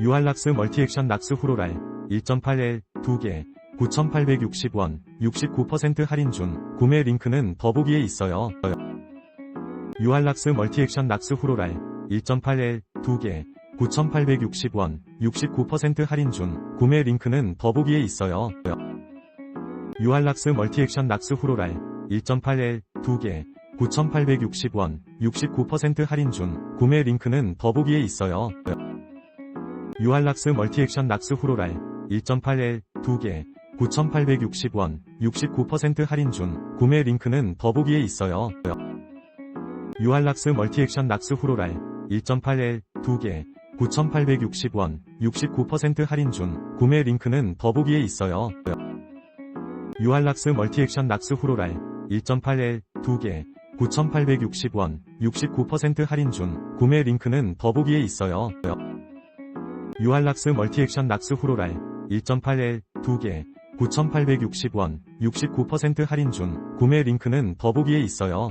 유알락스 멀티액션 락스 후로랄 1.8L 2개 9,860원 69% 할인 중 구매 링크는 더보기에 있어요. 유알락스 멀티액션 락스 후로랄 1.8L 2개 9,860원 69% 할인 중 구매 링크는 더보기에 있어요. 유알락스 멀티액션 락스 후로랄 1.8L 2개 9,860원 69% 할인 중 구매 링크는 더보기에 있어요. 유알락스 멀티액션 락스 후로랄 1.8L 2개 9,860원 69% 할인 중 구매 링크는 더보기에 있어요. 유알락스 멀티액션 락스 후로랄 1.8L 2개 9,860원 69% 할인 중 구매 링크는 더보기에 있어요. 유알락스 멀티액션 락스 후로랄 1.8L 2개 9,860원 69% 할인 중 구매 링크는 더보기에 있어요. 유알락스 멀티액션 락스 후로랄 1.8L 2개 9,860원 69% 할인 중 구매 링크는 더보기에 있어요.